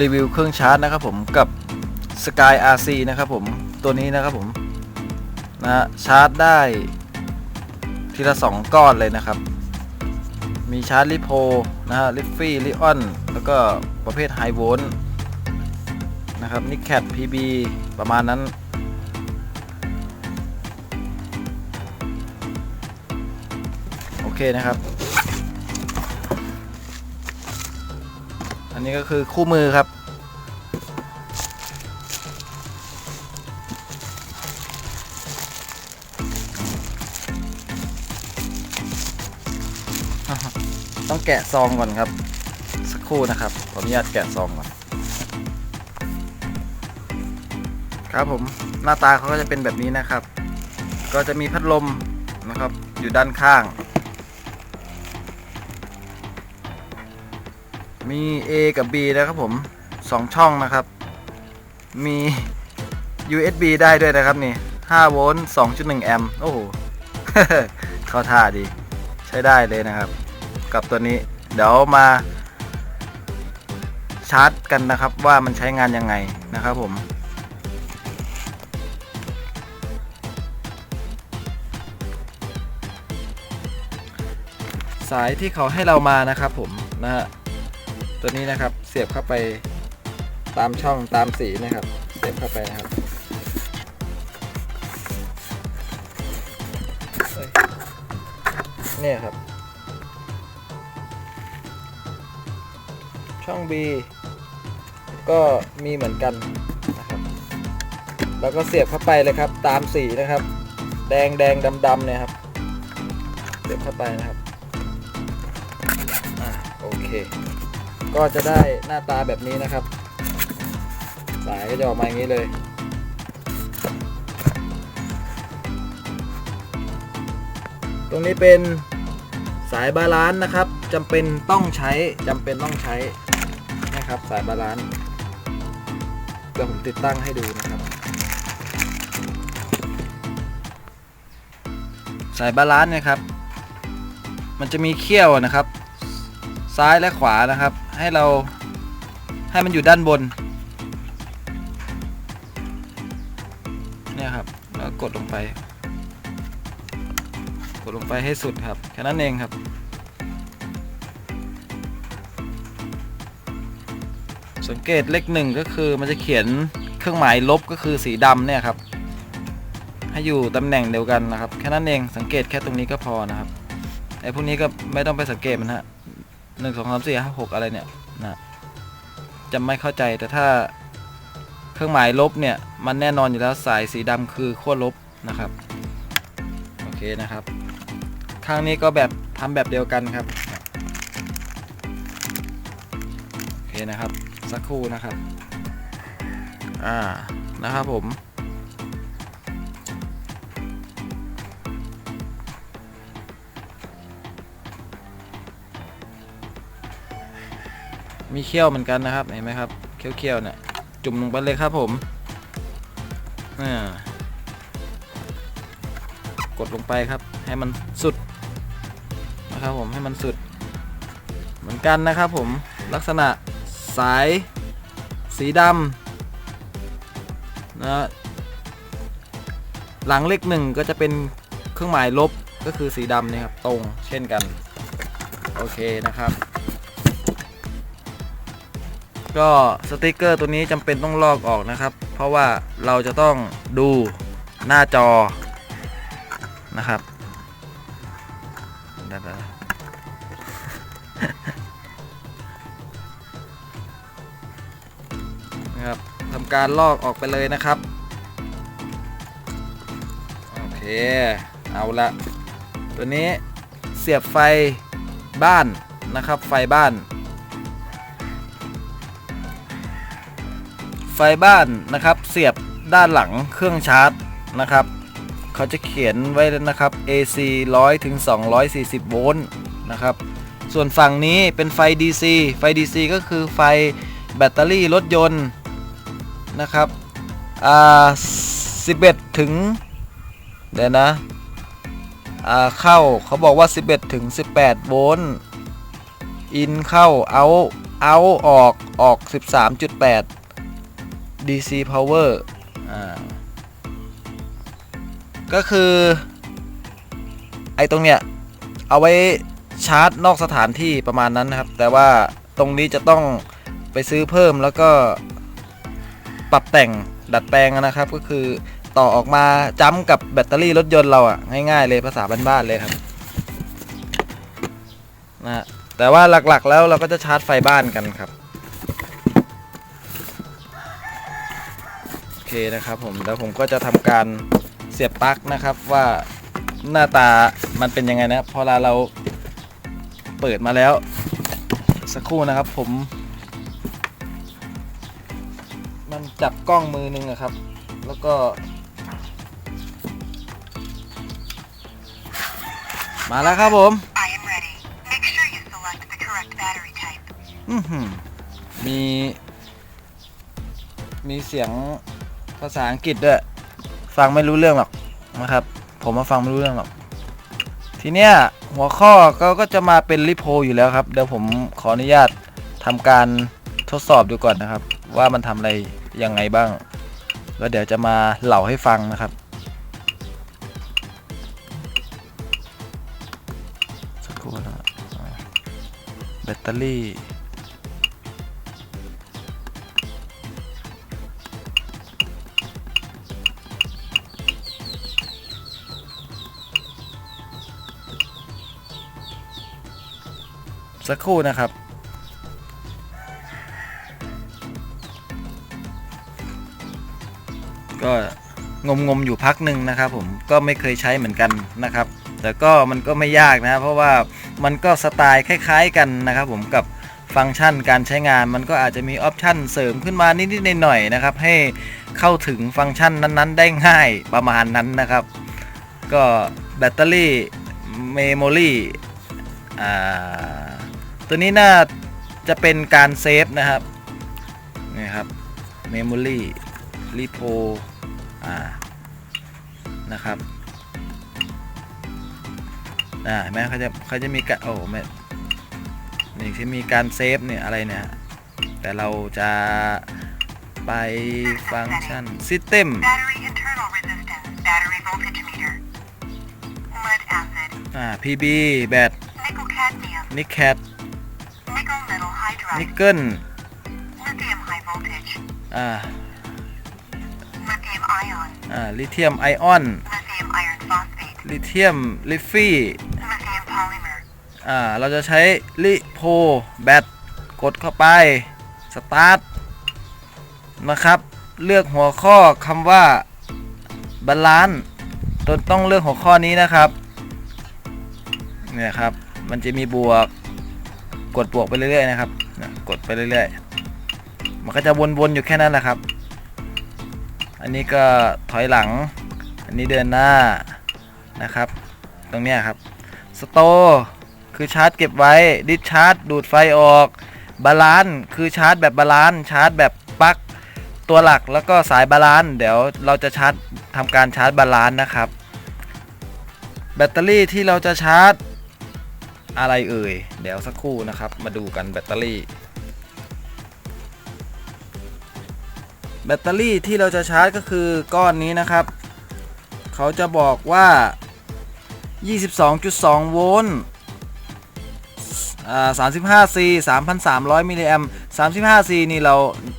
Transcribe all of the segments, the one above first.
รีวิวเครื่องชาร์จนะครับผมกับ Sky RC นะครับผมตัวนี้นะครับผมนะชาร์จได้ทีละ 2 ก้อนเลยนะครับ มีชาร์จลิโพนะฮะลิฟฟี่ลิออน แล้วก็ประเภทไฮโวลต์นะครับนิกแคทพีบีประมาณนั้น โอเคนะครับ นนี้ก็คือคู่มือครับ ต้องแกะซองก่อนครับ สักครู่นะครับขออนุญาตแกะซองก่อน ครับผมหน้าตาเขาก็จะเป็นแบบนี้นะครับ ก็จะมีพัดลมนะครับ อยู่ด้านข้าง มี A กับ B นะครับผมสองช่องนะครับ มี USB ได้ด้วยนะครับนี่5โวลต์2.1 แอมป์โอ้โห เข้าท่าดี ใช้ได้เลยนะครับ กับตัวนี้ เดี๋ยวมาชาร์จกันนะครับว่ามันใช้งานยังไงนะครับผม สายที่เขาให้เรามานะครับผมนะฮะ ตัวนี้นะครับเสียบเข้าไปตามช่องตามสีนะครับ เสียบเข้าไปนะครับเนี่ยครับ ช่อง B ก็มีเหมือนกันนะครับ แล้วก็เสียบเข้าไปเลยครับ ตามสีนะครับ แดงแดงดำดำเนี่ยครับ เสียบเข้าไปนะครับ อ่าโอเค ก็จะได้หน้าตาแบบนี้นะครับ สายก็จะออกมาอย่างนี้เลย ตรงนี้เป็นสายบาลานซ์นะครับจำเป็นต้องใช้จำเป็นต้องใช้นะครับสายบาลานซ์เดี๋ยวผมติดตั้งให้ดูนะครับ สายบาลานซ์นะครับ มันจะมีเขี้ยวนะครับ ซ้ายและขวานะครับ ให้เราให้มันอยู่ด้านบน เนี่ยครับ แล้วกดลงไป กดลงไปให้สุดครับ แค่นั้นเองครับ สังเกตเลขหนึ่งก็คือมันจะเขียนเครื่องหมายลบก็คือสีดำเนี่ยครับ ให้อยู่ตำแหน่งเดียวกันนะครับ แค่นั้นเองสังเกตแค่ตรงนี้ก็พอนะครับไอ้พวกนี้ก็ไม่ต้องไปสังเกตมันฮะ หนึ่งสองสามสี่ห้าหกอะไรเนี่ยนะจะไม่เข้าใจแต่ถ้าเครื่องหมายลบเนี่ย มันแน่นอนอยู่แล้วสายสีดำคือขั้วลบนะครับ โอเคนะครับ ข้างนี้ก็แบบทำแบบเดียวกันครับ โอเคนะครับ สักครู่นะครับ อ่า นะครับผม มีเขี้ยวเหมือนกันนะครับเห็นไหมครับเขี้ยวๆเนี่ยจุ่มลงไปเลยครับผมกดลงไปครับ ให้มันสุดนะครับผมให้มันสุด เหมือนกันนะครับผมลักษณะสายสีดำนะหลังเลขหนึ่งก็จะเป็นเครื่องหมายลบก็คือสีดำเนี่ยครับตรงเช่นกัน โอเคนะครับ ก็สติกเกอร์ตัวนี้จำเป็นต้องลอกออกนะครับ เพราะว่าเราจะต้องดูหน้าจอนะครับได้ๆนะครับทำการลอกออกไปเลยนะครับ โอเค เอาละตัวนี้เสียบไฟบ้านนะครับ ไฟบ้าน ฟบ้านนะครับ เสียบด้านหลังเครื่องชาร์จนะครับ เขาจะเขียนไว้แล้วนะครับ AC 100ถึง240 โวลต์นะครับ ส่วนฝั่งนี้เป็นไฟ DC ไฟ DC ก็คือไฟแบตเตอรี่รถยนต์นะครับอ่า11 ถึง เดี๋ยวนะอ่าเข้าเขาบอกว่า 11 ถึง 18 โวลต์อินเข้าเอา out ออกออก 13.8 DC power อ่าก็คือ ไอ้ตรงเนี้ย เอาไว้ชาร์จนอกสถานที่ประมาณนั้นนะครับ แต่ว่าตรงนี้จะต้องไปซื้อเพิ่มแล้วก็ปรับแต่งดัดแปลงนะครับ ก็คือต่อออกมาจ้ำกับแบตเตอรี่รถยนต์เราอะง่ายๆเลยภาษาบ้านๆเลยครับนะฮะแต่ว่าหลักๆแล้วเราก็จะชาร์จไฟบ้านกันครับ เคนะครับผมแล้วผมก็จะทำการเสียบปลั๊กนะครับว่าหน้าตามันเป็นยังไงนะพอเวลาเราเปิดมาแล้ว สักครู่นะครับผม มันจับกล้องมือนึงอะครับ แล้วก็ มาแล้วครับผม Make sure you the type. มี มีเสียง ภาษาอังกฤษด้วย ฟังไม่รู้เรื่องหรอกนะครับ ผมมาฟังไม่รู้เรื่องหรอก ทีเนี้ยหัวข้อก็ก็จะมาเป็นริโพอยู่แล้วครับ เดี๋ยวผมขออนุญาตทำการทดสอบดูก่อนนะครับ ว่ามันทำอะไรยังไงบ้าง แล้วเดี๋ยวจะมาเล่าให้ฟังนะครับ สักครู่นะแบตเตอรี่ สักครู่นะครับ ก็งมงมอยู่พักหนึ่งนะครับ ผมก็ไม่เคยใช้เหมือนกันนะครับ แต่ก็มันก็ไม่ยากนะ เพราะว่ามันก็สไตล์คล้าย ๆ กันนะครับ ผมกับฟังก์ชันการใช้งานมันก็อาจจะมีออปชันเสริมขึ้นมานิดๆหน่อยๆนะครับ ให้เข้าถึงฟังก์ชันนั้นๆ ได้ง่ายประมาณนั้นนะครับ ก็แบตเตอรี่เมมโมรี่อ่า ตัวนี้น่าจะเป็นการเซฟนะครับนี่ครับ Memory Repo อ่านะครับอ่าแม้เขาจะเขาจะมีการโอ้แม่นี่ที่มีการเซฟเนี่ยอะไรเนี่ย แต่เราจะไปฟังก์ชัน System Battery internal resistance. Battery voltage meter. Lead acid. อ่า PB แบต Nickel cadmium. นิกแคท Nickel metal นิก hydride. เกิล Lithium high voltage. อ่า Lithium ion. อ่าลิเธียมไอออน Lithium iron phosphate. ลิเธียมลิฟฟี่ Lithium polymer. อ่าเราจะใช้ลิโพแบตกดเข้าไป สตาร์ท นะครับ เลือกหัวข้อคำว่าบาลานซ์ต้นต้องเลือกหัวข้อนี้นะครับ เนี่ยครับ มันจะมีบวก กดบวกไปเรื่อยๆนะครับกดไปเรื่อยๆ มันก็จะวนๆอยู่แค่นั้นแหละครับ อันนี้ก็ถอยหลัง อันนี้เดินหน้านะครับ ตรงนี้ครับสโตคือชาร์จเก็บไว้ดิชาร์จดูดไฟออกบาลานซ์คือชาร์จแบบบาลานซ์ชาร์จแบบปลั๊กตัวหลักแล้วก็สายบาลานซ์เดี๋ยวเราจะชาร์จทำการชาร์จบาลานซ์นะครับ แบตเตอรี่ที่เราจะชาร์จ อะไรเอ่ย เดี๋ยวสักครู่นะครับ มาดูกันแบตเตอรี่ แบตเตอรี่ที่เราจะชาร์จก็คือก้อนนี้นะครับ เขาจะบอกว่า 22.2 โวลต์ 35C 3,300 มิลลิแอม 35C นี่เรา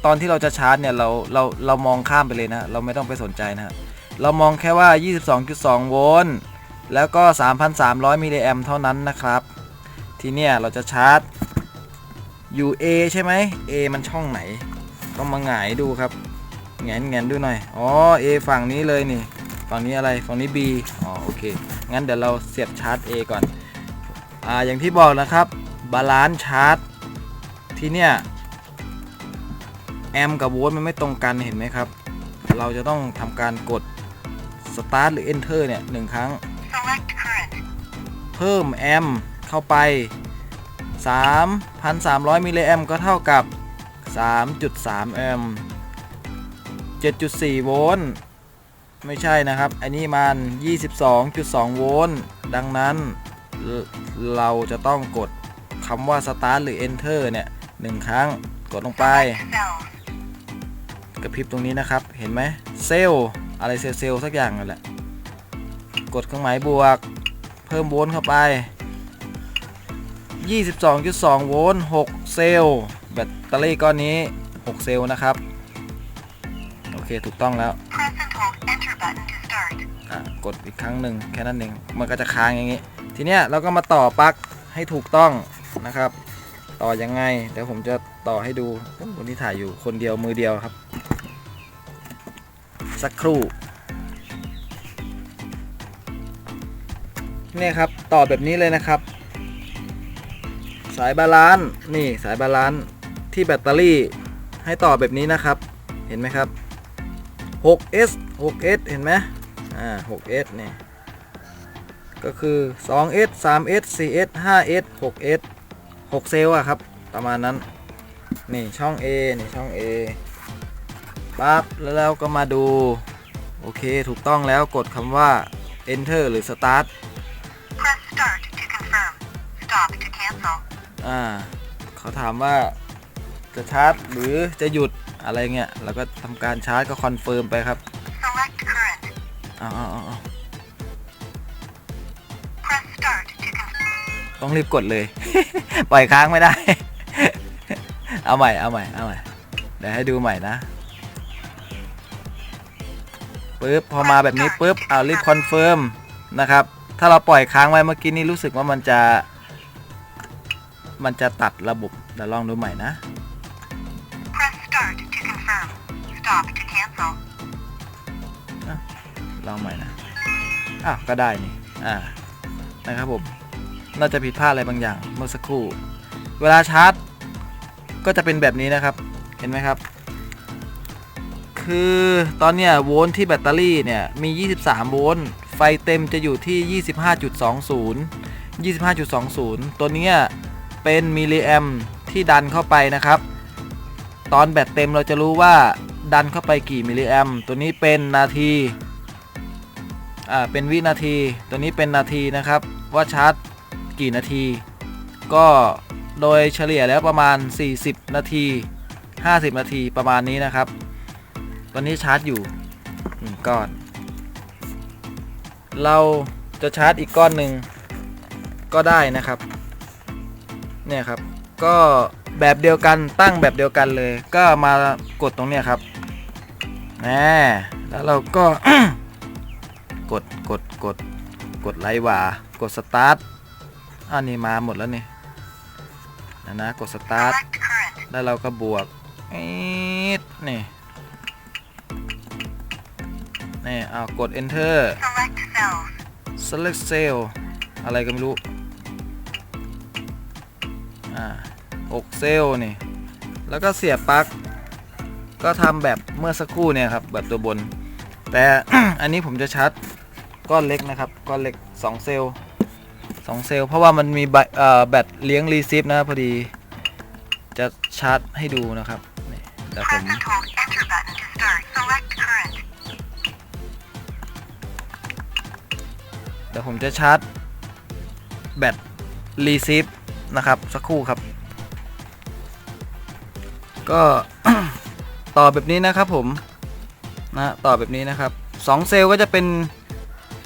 ตอนที่เราจะชาร์จเนี่ยเราเราเรามองข้ามไปเลยนะ เราไม่ต้องไปสนใจนะฮะเรามองแค่ว่า 22.2 โวลต์แล้วก็ 3,300 มิลลิแอมเท่านั้นนะครับ ทีเนี้ยเราจะชาร์จอยู่ A ใช่ไหม A มันช่องไหน ต้องมาหงายดูครับแงนแงนดูหน่อย อ๋อ A ฝั่งนี้เลยนี่ ฝั่งนี้อะไร ฝั่งนี้ B อ๋อ โอเค งั้นเดี๋ยวเราเสียบชาร์จ A ก่อน อ่า อย่างที่บอกนะครับ บาลานซ์ชาร์จ ที่เนี้ยแอมป์กับโวลต์มันไม่ตรงกันเห็นไหมครับ เราจะต้องทำการกด Start หรือ Enter เนี่ยหนึ่งครั้ง Select current. เพิ่มแอมป์ เข้าไป 3,300 มิลลิแอมก็เท่ากับ 3.3 แอมป์7.4 โวลต์ ไม่ใช่นะครับ อันนี้มัน 22.2 โวลต์ ดังนั้นเราจะต้องกดคำว่า Start หรือ Enter เนี่ยหนึ่งครั้งกดลงไป กระพริบตรงนี้นะครับ เห็นไหมเซลล์อะไรเซลเซลล์สักอย่างนั่นแหละ กดเครื่องหมายบวก เพิ่มโวลต์เข้าไป 22.2 โวลต์ 6 เซลล์ แบตเตอรี่ก้อนนี้ 6 เซลล์นะครับ โอเค ถูกต้องแล้ว กดอีกครั้งหนึ่งแค่นั้นเอง มันก็จะค้างอย่างนี้ ทีเนี้ยเราก็มาต่อปลั๊กให้ถูกต้องนะครับ ต่อยังไง เดี๋ยวผมจะต่อให้ดูคนที่ถ่ายอยู่คนเดียวมือเดียวครับ สักครู่เนี่ยครับ ต่อแบบนี้เลยนะครับายบาลานซ์นี่สายบาลานซ์ที่แบตเตอรี่ให้ต่อแบบนี้นะครับ เห็นไหมครับ 6S 6S เห็นไหมอ่า 6S เนี่ยก็คือ 2S 3S 4S 5S 6S 6 เซลล์อะครับ ประมาณนั้น นี่ช่อง A นี่ช่อง A ปั๊บแล้วเราก็มาดู โอเค ถูกต้องแล้วกดคำว่า enter หรือ start อ่าเขาถามว่าจะชาร์จหรือจะหยุดอะไรเงี้ยแล้วก็ทำการชาร์จก็คอนเฟิร์มไปครับ Select current. อ้าวอ้าวอ้าวอ้าว Press Start to confirm. ต้องรีบกดเลย ปล่อยค้างไม่ได้ เอาใหม่ เอาใหม่ เอาใหม่ เดี๋ยวให้ดูใหม่นะปึ๊บ พอมาแบบนี้ปึ๊บ เอารีบคอนเฟิร์มนะครับ ถ้าเราปล่อยค้างไว้เมื่อกี้นี้รู้สึกว่ามันจะ มันจะตัดระบบเดี๋ยวลองดูใหม่นะ Press Start to confirm. Stop to cancel. ลองใหม่นะอ้าวก็ได้นี่อ่านะครับผมน่าจะผิดพลาดอะไรบางอย่างเมื่อสักครู่ เวลาชาร์จ ก็จะเป็นแบบนี้นะครับ เห็นไหมครับ คือตอนเนี้ยโวลต์ที่แบตเตอรี่เนี่ยมี 23 โวลต์ ไฟเต็มจะอยู่ที่ 25.20 25.20 ตัวเนี้ย เป็นมิลลิแอมที่ดันเข้าไปนะครับ ตอนแบตเต็มเราจะรู้ว่าดันเข้าไปกี่มิลลิแอมตัวนี้เป็นนาทีอ่าเป็นวินาที ตัวนี้เป็นนาทีนะครับ ว่าชาร์จกี่นาที ก็โดยเฉลี่ยแล้วประมาณ 40 นาที 50 นาทีประมาณนี้นะครับ ตอนนี้ชาร์จอยู่หนึ่งก้อน เราจะชาร์จอีกก้อนหนึ่งก็ได้นะครับ เนี่ยครับ ก็แบบเดียวกันตั้งแบบเดียวกันเลย ก็มากดตรงเนี้ยครับแหมแล้วเราก็ กดกดกดกดไลค์หว่ากดสตาร์ทอันนี้มาหมดแล้วนี่นะนะกดสตาร์ท Select current. แล้วเราก็บวกอีดนี่นี่เอากด enter Select cells. select cell อะไรก็ไม่รู้ 6เซลล์นี่ แล้วก็เสียบปลั๊กก็ทำแบบเมื่อสักครู่เนี่ยครับแบบตัวบน แต่อันนี้ผมจะชาร์จก้อนเล็กนะครับก้อนเล็ก 2 เซลล์2เซลล์เพราะว่ามันมีแบตเอ่อแบตเลี้ยงรีซิฟนะพอดี จะชาร์จให้ดูนะครับนี่เดี๋ยวผมเดี๋ยวผมจะชาร์จแบตรีซิฟนะครับ สักครู่ครับ ก็ต่อแบบนี้นะครับผมนะต่อแบบนี้นะครับ2เซลล์ก็จะเป็น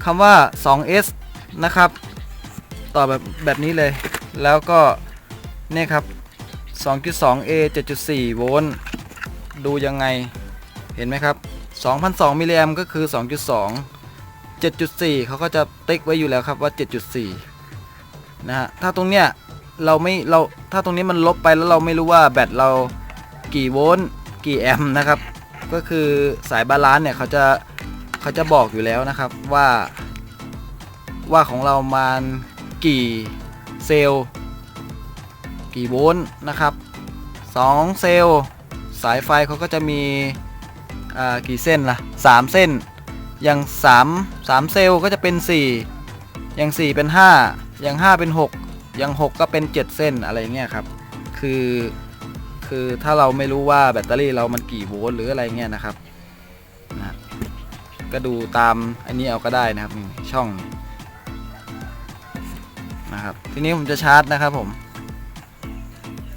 คำว่า 2s นะครับ ต่อแบบแบบนี้เลยแล้วก็เนี่ยครับ 2.2a 7.4 โวลต์ดูยังไงเห็นไหมครับ 2,002มิลลิแอมก็คือ 2.2 7.4เขาก็จะติ๊กไว้อยู่แล้วครับว่า 7.4 นะฮะถ้าตรงเนี้ยเราไม่เราถ้าตรงนี้มันลบไปแล้วเราไม่รู้ว่าแบตเรา กี่โวลต์กี่แอมป์นะครับ ก็คือสายบาลานซ์เนี่ยเขาจะเขาจะบอกอยู่แล้วนะครับว่าว่าของเรามันกี่เซลล์กี่โวลต์นะครับ2เซลล์สายไฟเขาก็จะมีอ่ากี่เส้นล่ะ3เส้น อย่าง3 3เซลล์ก็จะเป็น 4 อย่าง 4 เป็น 5 อย่าง 5 เป็น 6 อย่าง 6 ก็เป็น 7 เส้นอะไรเงี้ยครับ คือ คือถ้าเราไม่รู้ว่าแบตเตอรี่เรามันกี่โวลต์หรืออะไรเงี้ยนะครับนะก็ดูตามอันนี้เอาก็ได้นะครับช่องนะครับ ทีนี้ผมจะชาร์จนะครับผม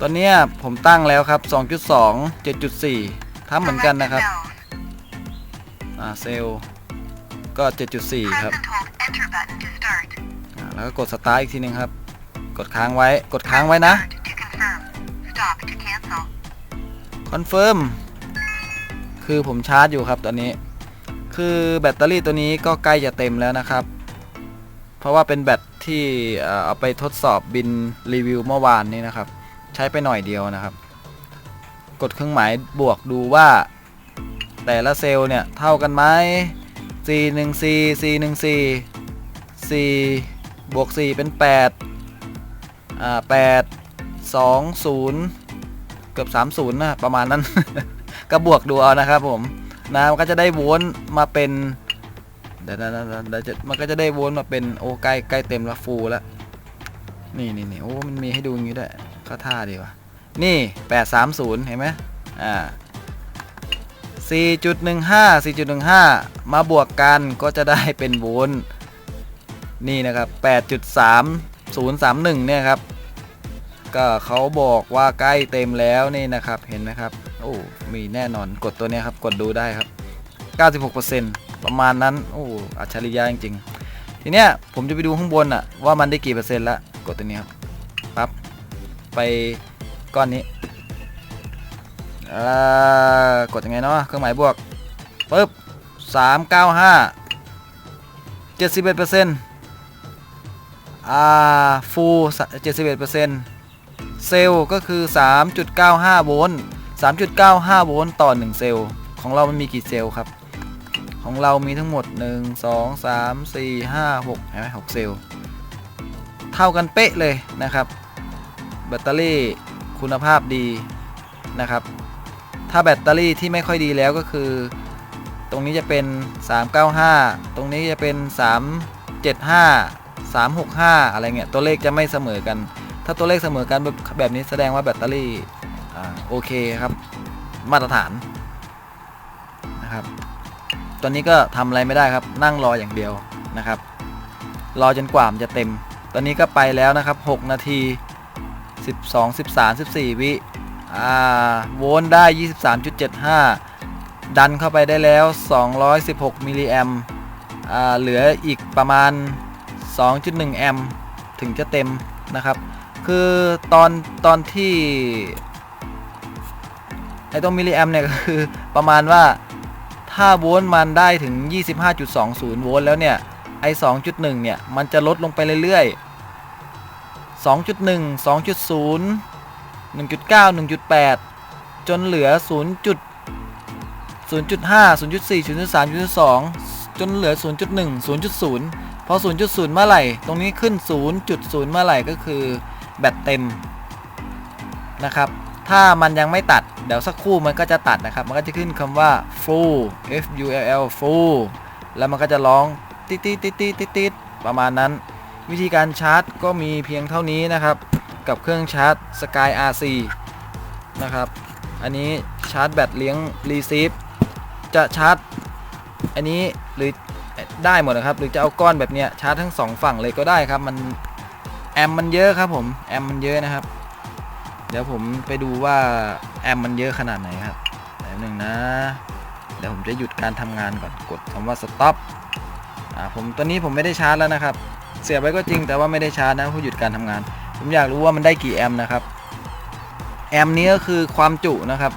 ตอนเนี้ยผมตั้งแล้วครับ 2.2 7.4ทำเหมือนกันนะครับอ่าเซลก็ 7.4 ครับ แล้วก็กดสตาร์ทอีกทีหนึงครับ กดค้างไว้ กดค้างไว้นะ คอนเฟิร์มคือผมชาร์จอยู่ครับตอนนี้ คือแบตเตอรี่ตัวนี้ก็ใกล้จะเต็มแล้วนะครับ เพราะว่าเป็นแบตที่เอาไปทดสอบบินรีวิวเมื่อวานนี้นะครับ ใช้ไปหน่อยเดียวนะครับ กดเครื่องหมายบวกดูว่า แต่ละเซลล์เนี่ย เท่ากันไหม C 1 C C 1 C C บวก 4 เป็น8อ่า8 2 0 เกือบ 30นะประมาณนั้น ก็บวกดูเอานะครับผมนะมันก็จะได้วลต์มาเป็นเดี๋ยวนะเดี๋ยวมันก็จะได้วลต์มาเป็นโอ้ใกล้ใกล้เต็มล้วฟูลแล้วนี่นี่นี่โอ้มันมีให้ดูอย่างนี้ด้วยก็ท่าดีว่ะนี่ 830 เห็นไหมอ่า4.15 4.15 มาบวกกันก็จะได้เป็นโวลต์นี่นะครับ 8.3031 เนี่ยครับ ก็เขาบอกว่าใกล้เต็มแล้วนี่นะครับเห็นไหมครับโอ้มีแน่นอนกดตัวนี้ครับกดดูได้ครับ 96%ประมาณนั้นโอ้อัจฉริยะจริงๆทีเนี้ยผมจะไปดูข้างบนอะว่ามันได้กี่เปอร์เซ็นต์ละกดตัวนี้ครับปั๊บไปก้อนนี้อ่ากดยังไงเนาะเครื่องหมายบวกปึ๊บ395 71%อ่าฟูล71% เซลล์ก็คือ 3.95 โวลต์ 3.95 โวลต์ต่อ 1 เซลล์ ของเรามันมีกี่เซลล์ครับ ของเรามีทั้งหมด 1 2 3 4 5 6เห็นไหม6เซลล์ เท่ากันเป๊ะเลยนะครับ แบตเตอรี่คุณภาพดีนะครับ ถ้าแบตเตอรี่ที่ไม่ค่อยดีแล้วก็คือ ตรงนี้จะเป็น 395 ตรงนี้จะเป็น 375 365 อะไรเงี้ย ตัวเลขจะไม่เสมอกัน ถ้าตัวเลขเสมอกันแบบนี้แสดงว่าแบตเตอรี่โอเคครับ มาตรฐานนะครับ ตอนนี้ก็ทำอะไรไม่ได้ครับ นั่งรออย่างเดียวนะครับ รอจนกว่ามันจะเต็ม ตอนนี้ก็ไปแล้วนะครับ 6 นาที 12 13 14 วิอ่าโวลต์ได้ 23.75 ดันเข้าไปได้แล้ว 216 มิลลิแอมอ่าเหลืออีกประมาณ 2.1 แอม ถึงจะเต็มนะครับ คือตอนตอนที่ไอตรงมิลลิแอมเนี่ยคือประมาณว่าถ้าโวลต์มันได้ถึง 25.20 โวลต์แล้วเนี่ย ไอ2.1 เนี่ย มันจะลดลงไปเรื่อยๆ 2.1 2.0 1.9 1.8 จนเหลือ 0. 0.5 0.4 0.3 0.2 จนเหลือ 0.1 0.0 พอ 0.0 เมื่อไหร่ ตรงนี้ขึ้น 0.0 เมื่อไหร่ก็คือ แบตเต็มนะครับ ถ้ามันยังไม่ตัด เดี๋ยวสักครู่มันก็จะตัดนะครับ มันก็จะขึ้นคำว่า full f u l l full แล้วมันก็จะร้องติดติดติดติดติดติดประมาณนั้น วิธีการชาร์จก็มีเพียงเท่านี้นะครับ กับเครื่องชาร์จ Sky RC นะครับ อันนี้ชาร์จแบตเลี้ยง receive จะชาร์จ อันนี้หรือได้หมดนะครับ หรือจะเอาก้อนแบบเนี้ยชาร์จทั้งสองฝั่งเลยก็ได้ครับ มัน แอมมันเยอะครับผมแอมมันเยอะนะครับ เดี๋ยวผมไปดูว่าแอมมันเยอะขนาดไหนครับแป๊บหนึ่งนะเดี๋ยวผมจะหยุดการทำงานก่อนกดคำว่า stop อ่าผมตอนนี้ผมไม่ได้ชาร์จแล้วนะครับ เสียบไว้ก็จริงแต่ว่าไม่ได้ชาร์จนะเพราะหยุดการทำงาน ผมอยากรู้ว่ามันได้กี่แอมนะครับแอมนี้ก็คือความจุนะครับ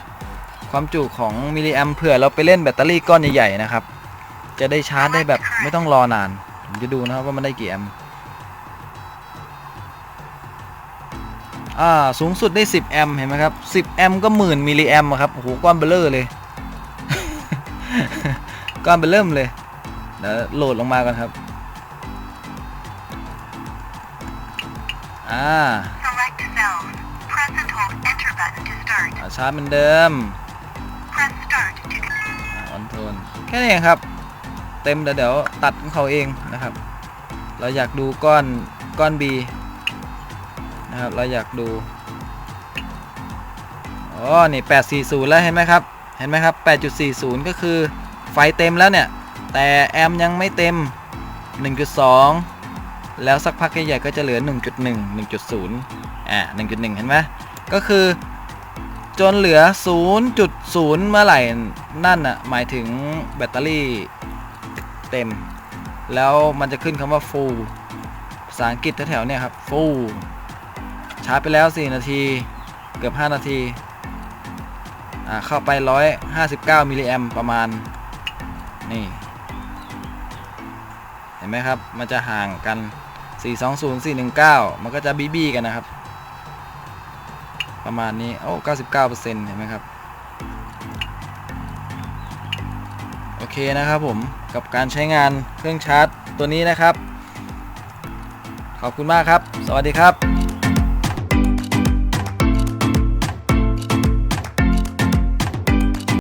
ความจุของมิลลิแอมเผื่อเราไปเล่นแบตเตอรี่ก้อนใหญ่ๆนะครับ จะได้ชาร์จได้แบบไม่ต้องรอนาน ผมจะดูนะครับว่ามันได้กี่แอมป์ อ่าสูงสุดได้ 10 แอมป์เห็นไหมครับ 10 แอมป์ก็หมื่นมิลลิแอมป์อะครับโอ้โหก้อนเบลเลอร์เลยก้อนเบลเริ่มเลยเดี๋ยวโหลดลงมากันครับอ่า Select cells. Press and hold Enter button to start. อ่าชาร์จเหมือนเดิม Press start to ออนโทนแค่นี้เองครับ เต็มเดี๋ยวเดี๋ยวตัดของเขาเองนะครับ เราอยากดูก้อนก้อน B นะครับ เราอยากดูอ๋อนี่ 840 แล้วเห็นไหมครับ เห็นไหมครับ 8.40 ก็คือไฟเต็มแล้วเนี่ย แต่แอมยังไม่เต็ม 1.2 แล้วสักพักใหญ่ๆก็จะเหลือ 1.1 1.0 อ่า1.1 เห็นไหมก็คือจนเหลือ 0.0 เมื่อไหร่นั่นน่ะหมายถึงแบตเตอรี่เต็ม แล้วมันจะขึ้นคำว่า full ภาษาอังกฤษแถวๆเนี่ยครับ full ชาร์จไปแล้ว 4 นาที เกือบ 5 นาที อ่า เข้าไป 159 มิลลิแอมประมาณ นี่ เห็นไหมครับ มันจะห่างกัน 420 419 มันก็จะบีบีกันนะครับ ประมาณนี้ โอ้ 99%เห็นไหมครับ โอเคนะครับผม กับการใช้งานเครื่องชาร์จตัวนี้นะครับ ขอบคุณมากครับ สวัสดีครับ